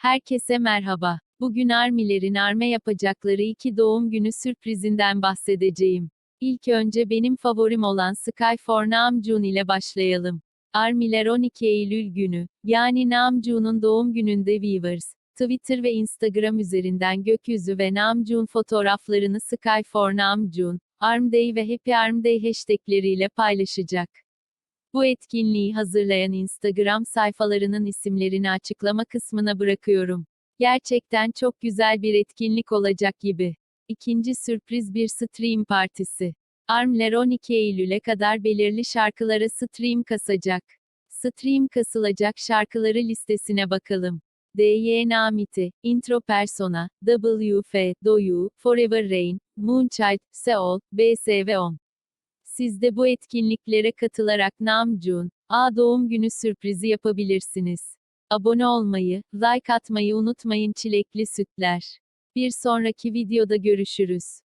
Herkese merhaba. Bugün Armilerin Arme yapacakları iki doğum günü sürprizinden bahsedeceğim. İlk önce benim favorim olan Sky for Namjoon ile başlayalım. Armiler 12 Eylül günü, yani Namjoon'un doğum gününde Weavers, Twitter ve Instagram üzerinden gökyüzü ve Namjoon fotoğraflarını Sky for Namjoon, Arm Day ve Happy Arm Day hashtagleriyle paylaşacak. Bu etkinliği hazırlayan Instagram sayfalarının isimlerini açıklama kısmına bırakıyorum. Gerçekten çok güzel bir etkinlik olacak gibi. İkinci sürpriz bir stream partisi. Armler 12 Eylül'e kadar belirli şarkılara stream kasacak. Stream kasılacak şarkıları listesine bakalım. D.Y. Namiti, Intro Persona, WF, Doyu, Forever Rain, Moonchild, Seol, BSV10. Siz de bu etkinliklere katılarak Namjoon, A doğum günü sürprizi yapabilirsiniz. Abone olmayı, like atmayı unutmayın çilekli sütler. Bir sonraki videoda görüşürüz.